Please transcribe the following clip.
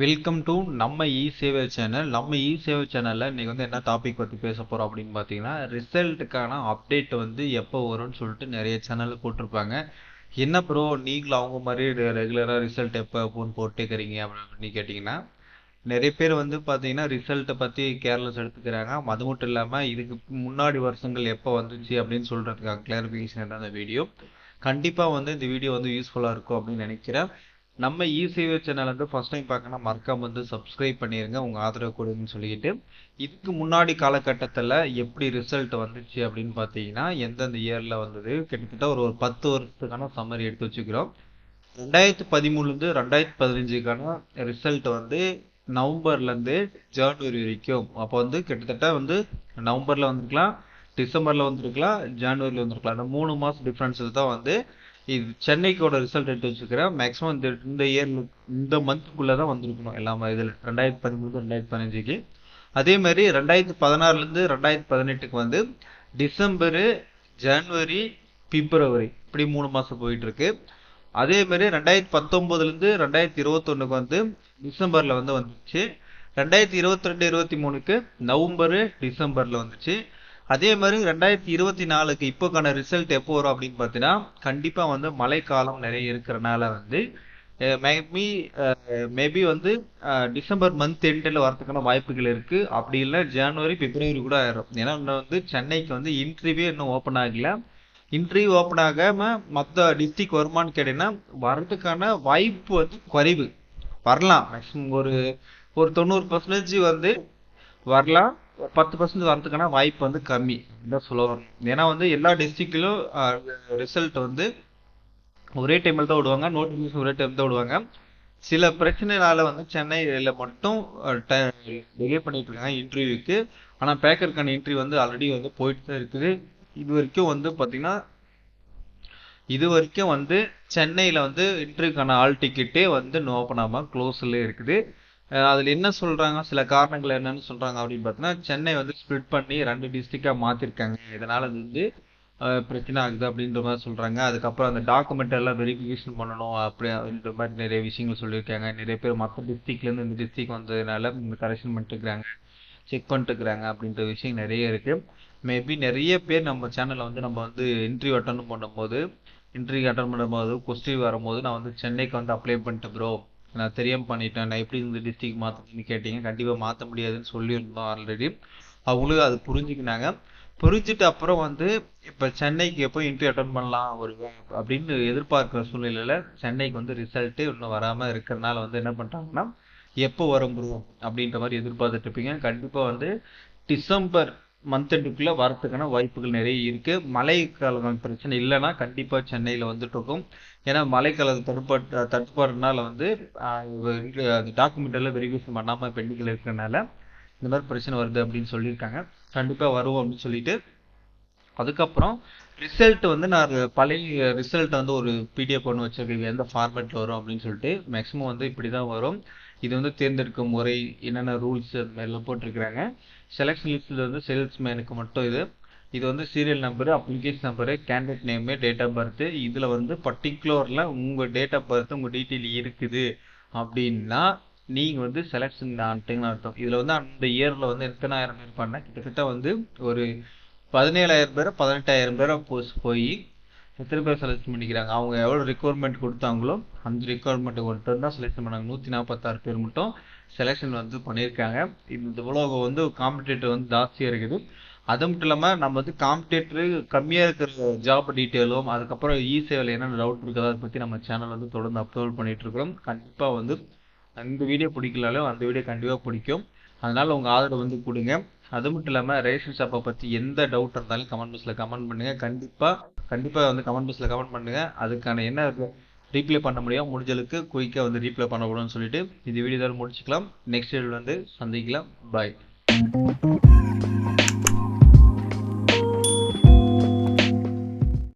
Welcome to நம்ம இ சேவை channel நம்ம இ சேவை சேனலில் இன்றைக்கி வந்து என்ன டாபிக் பற்றி பேச போகிறோம் அப்படின்னு பார்த்தீங்கன்னா ரிசல்ட்டுக்கான அப்டேட் வந்து எப்போ வரும்னு சொல்லிட்டு நிறைய சேனலில் போட்டிருப்பாங்க. என்ன ப்ரோ நீங்களும் அவங்க மாதிரி ரெகுலராக ரிசல்ட் எப்போ எப்போன்னு போட்டுக்கிறீங்க அப்படின்னு கேட்டிங்கன்னா நிறைய பேர் வந்து பார்த்தீங்கன்னா ரிசல்ட்டை பற்றி கேர்லெஸ் எடுத்துக்கிறாங்க. அது மட்டும் இல்லாமல் இதுக்கு முன்னாடி வருஷங்கள் எப்போ வந்துச்சு அப்படின்னு சொல்கிறதுக்காக கிளாரிஃபிகேஷன் என்ன அந்த வீடியோ கண்டிப்பாக வந்து இந்த வீடியோ வந்து யூஸ்ஃபுல்லாக இருக்கும் அப்படின்னு நினைக்கிறேன். நம்ம இசேவை சேனல் வந்து ஃபர்ஸ்ட் டைம் பார்க்கணும் மறக்காம வந்து சப்ஸ்கிரைப் பண்ணிடுங்க உங்கள் ஆதரவு கொடுங்கன்னு சொல்லிக்கிட்டு. இதுக்கு முன்னாடி காலகட்டத்தில் எப்படி ரிசல்ட் வந்துச்சு அப்படின்னு பார்த்தீங்கன்னா எந்தெந்த இயரில் வந்தது கிட்டத்தட்ட ஒரு ஒரு பத்து வருஷத்துக்கான சம்மரி எடுத்து வச்சுக்கிறோம். ரெண்டாயிரத்தி பதிமூணுலேருந்து ரெண்டாயிரத்தி பதினஞ்சுக்கான ரிசல்ட் வந்து நவம்பர்லேருந்து ஜனவரி வரைக்கும். அப்போ வந்து கிட்டத்தட்ட வந்து நவம்பரில் வந்திருக்கலாம் டிசம்பரில் வந்திருக்கலாம் ஜனவரியில் வந்திருக்கலாம். அந்த மூணு மாதம் டிஃப்ரென்ஸில் தான் வந்து இது சென்னைக்கோட ரிசல்ட் எடுத்து வச்சுக்கிறேன் மேக்ஸிமம் இந்த இந்த இயர் இந்த மந்த்துக்குள்ளே தான் வந்திருக்கணும் எல்லாமே இதில். ரெண்டாயிரத்தி பதிமூணு ரெண்டாயிரத்தி பதினஞ்சுக்கு. அதே மாதிரி ரெண்டாயிரத்தி பதினாறுலேருந்து ரெண்டாயிரத்தி பதினெட்டுக்கு வந்து டிசம்பரு ஜனவரி பிப்ரவரி இப்படி மூணு மாதம் போயிட்டுருக்கு. அதே மாதிரி ரெண்டாயிரத்தி பத்தொம்போதுலேருந்து ரெண்டாயிரத்தி இருபத்தொன்னுக்கு வந்து டிசம்பரில் வந்து வந்துச்சு. ரெண்டாயிரத்தி இருபத்தி ரெண்டு இருபத்தி மூணுக்கு நவம்பரு டிசம்பரில் வந்துச்சு. அதே மாதிரி ரெண்டாயிரத்தி இருபத்தி நாலுக்கு இப்போக்கான ரிசல்ட் எப்போ வரும் அப்படின்னு பார்த்தீங்கன்னா கண்டிப்பாக வந்து மழைக்காலம் நிறைய இருக்கிறனால வந்து மேபி மேபி வந்து டிசம்பர் மந்த் எண்டில் வரதுக்கான வாய்ப்புகள் இருக்குது அப்படி இல்லை ஜனவரி பிப்ரவரி கூட ஆயிரும். ஏன்னா இன்னும் வந்து சென்னைக்கு வந்து இன்டர்வியூ இன்னும் ஓப்பன் ஆகல. இன்டர்வியூ ஓப்பன் ஆகாமல் மற்ற டிஸ்ட்ரிக் வருமானு கேட்டீங்கன்னா வர்றதுக்கான வாய்ப்பு வந்து குறைவு. வரலாம். மேக்ஸிமம் ஒரு ஒரு தொண்ணூறு பர்சன்டேஜ் வந்து வரலாம். பத்து பர்சன்ட் வரதுக்கான வாய்ப்பு வந்து கம்மி தான் சொல்ல வரும் ஏன்னா வந்து எல்லா டிஸ்ட்ரிக்ட்லையும் ரிசல்ட் வந்து ஒரே டைமில் தான் விடுவாங்க. நோட்டிஃபிகேஷன் ஒரே டைம் தான் விடுவாங்க. சில பிரச்சனைனால வந்து சென்னையில் மட்டும் டிலே பண்ணிட்டு இருக்காங்க இன்டர்வியூக்கு ஆனால் பேக்கருக்கான இன்டர்வியூ வந்து ஆல்ரெடி வந்து போயிட்டு தான் இருக்குது. இது வரைக்கும் வந்து பார்த்தீங்கன்னா இது வரைக்கும் வந்து சென்னையில் வந்து இன்டர்வியூக்கான ஆல் டிக்கெட்டே வந்து நோ பண்ணாமல் க்ளோஸில் இருக்குது. அதில் என்ன சொல்கிறாங்க சில காரணங்கள் என்னன்னு சொல்கிறாங்க அப்படின்னு பார்த்தீங்கன்னா சென்னை வந்து ஸ்ப்ளிட் பண்ணி ரெண்டு டிஸ்ட்ரிக்டாக மாற்றிருக்காங்க இதனால் அது வந்து பிரச்சனை ஆகுது அப்படின்ற மாதிரி சொல்கிறாங்க அதுக்கப்புறம் அந்த டாக்குமெண்ட் எல்லாம் வெரிஃபிகேஷன் பண்ணணும் அப்படி அப்படின்ற மாதிரி நிறைய விஷயங்கள் சொல்லியிருக்காங்க. நிறைய பேர் மற்ற டிஸ்ட்ரிக்ட்லேருந்து இந்த டிஸ்ட்ரிக் வந்ததுனால இந்த கரெக்ஷன் பண்ணிட்டுருக்காங்க செக் பண்ணிட்டுருக்குறாங்க அப்படின்ற விஷயம் நிறைய இருக்குது மேபி நிறைய பேர் நம்ம சேனலில் வந்து நம்ம வந்து இன்டர்வியூ அட்டன் பண்ணும்போது இன்டர்வியூ அட்டன் பண்ணும்போது கொஸ்டின் வரும்போது நான் வந்து சென்னைக்கு வந்து அப்ளை பண்ணிட்டேன் ப்ரோ நான் தெரியாமல் பண்ணிட்டேன். நான் எப்படி இந்த டிஸ்ட்ரிக் மாற்றணும்னு கேட்டீங்க. கண்டிப்பாக மாற்ற முடியாதுன்னு சொல்லியிருந்தோம் ஆல்ரெடி அவங்களும் அது புரிஞ்சுக்கினாங்க. புரிஞ்சிட்டு அப்புறம் வந்து இப்போ சென்னைக்கு எப்போ இன்டர்வியூ அட்டன் பண்ணலாம் ஒரு அப்படின்னு எதிர்பார்க்குற சூழ்நிலையில் சென்னைக்கு வந்து ரிசல்ட்டு இன்னும் வராமல் இருக்கிறனால வந்து என்ன பண்ணுறாங்கன்னா எப்போ வரும் ப்ரோ அப்படின்ற மாதிரி எதிர்பார்த்துட்டு இருப்பீங்க. கண்டிப்பாக வந்து டிசம்பர் மந்த் எண்டுக்குள்ளே வரத்துக்கான வாய்ப்புகள் நிறைய இருக்குது மழை காலம் பிரச்சனை இல்லைன்னா கண்டிப்பாக சென்னையில் வந்துட்டு இருக்கும். ஏன்னா மழைக்கால தடுப்பாட்டு தடுப்பாடுனால வந்து டாக்குமெண்ட் எல்லாம் வெரிஃபிகேஷன் பண்ணாமல் பெண்டிங்கில் இருக்கிறனால இந்த மாதிரி பிரச்சனை வருது அப்படின்னு சொல்லியிருக்காங்க. கண்டிப்பாக வரும் அப்படின்னு சொல்லிட்டு. அதுக்கப்புறம் ரிசல்ட் வந்து நான் பழைய ரிசல்ட் வந்து ஒரு பிடிஎஃப் ஒன்று வச்சிருக்கேன். எந்த ஃபார்மேட்டில் வரும் அப்படின்னு சொல்லிட்டு. மேக்ஸிமம் வந்து இப்படி தான் வரும். இது வந்து தேர்ந்தெடுக்கும் முறை என்னென்ன ரூல்ஸ் அது மாதிரிலாம் போட்டிருக்கிறாங்க. செலெக்ஷன் லிஸ்ட்டில் வந்து சேல்ஸ்மேனுக்கு மட்டும் இது. இது வந்து serial number application number candidate name date of birth இதில் வந்து பர்டிகுலரில் உங்கள் டேட் ஆஃப் பர்த் உங்கள் டீட்டெயில் இருக்குது அப்படின்னா நீங்கள் வந்து செலெக்ஷன் ஆன்ட்டுங்கன்னு அர்த்தம். இதில் வந்து அந்த இயரில் வந்து எத்தனாயிரம் பேர் பண்ணால் கிட்டத்தட்ட வந்து ஒரு பதினேழாயிரம் பேரை பதினெட்டாயிரம் பேரை போஸ்ட் போய் எத்தனை பேர் செலக்ஷன் பண்ணிக்கிறாங்க. அவங்க எவ்வளோ ரெக்குவயர்மெண்ட் கொடுத்தாங்களோ அந்த ரெக்குவயர்மெண்ட்டை மட்டும் தான் செலெக்ஷன் பண்ணாங்க. நூற்றி நாற்பத்தாறு பேர் மட்டும் செலெக்ஷன் வந்து பண்ணியிருக்காங்க. இந்த உலகம் வந்து காம்படிட்டர் வந்து ஜாஸ்தியாக இருக்குது. அது மட்டும் இல்லாமல் நம்ம வந்து காம்படேட்டரு கம்மியாக இருக்கிற ஜாப் டீட்டெயிலும் அதுக்கப்புறம் இ சேவையில் என்னென்ன டவுட் இருக்குதோ அதை பற்றி நம்ம சேனல் வந்து தொடர்ந்து அப்லோட் பண்ணிகிட்டு இருக்கிறோம். கண்டிப்பாக வந்து அந்த வீடியோ பிடிக்கலாலும் அந்த வீடியோ கண்டிப்பாக பிடிக்கும். அதனால் உங்கள் ஆதரவு வந்து கொடுங்க. அது மட்டும் இல்லாமல் ரேஷன் ஷாப்பை பற்றி எந்த டவுட் இருந்தாலும் கமெண்ட் பாக்ஸில் கமெண்ட் பண்ணுங்கள் கண்டிப்பாக கண்டிப்பாக வந்து கமெண்ட் பாக்ஸில் கமெண்ட் பண்ணுங்கள் அதுக்கான என்ன ரீப்ளை பண்ண முடியும் முடிஞ்சளவுக்கு குயிக்காக வந்து ரீப்ளை பண்ணக்கூடாதுன்னு சொல்லிட்டு இந்த வீடியோ முடிச்சுக்கலாம். நெக்ஸ்ட் வீடியோ வந்து சந்திக்கலாம். பாய்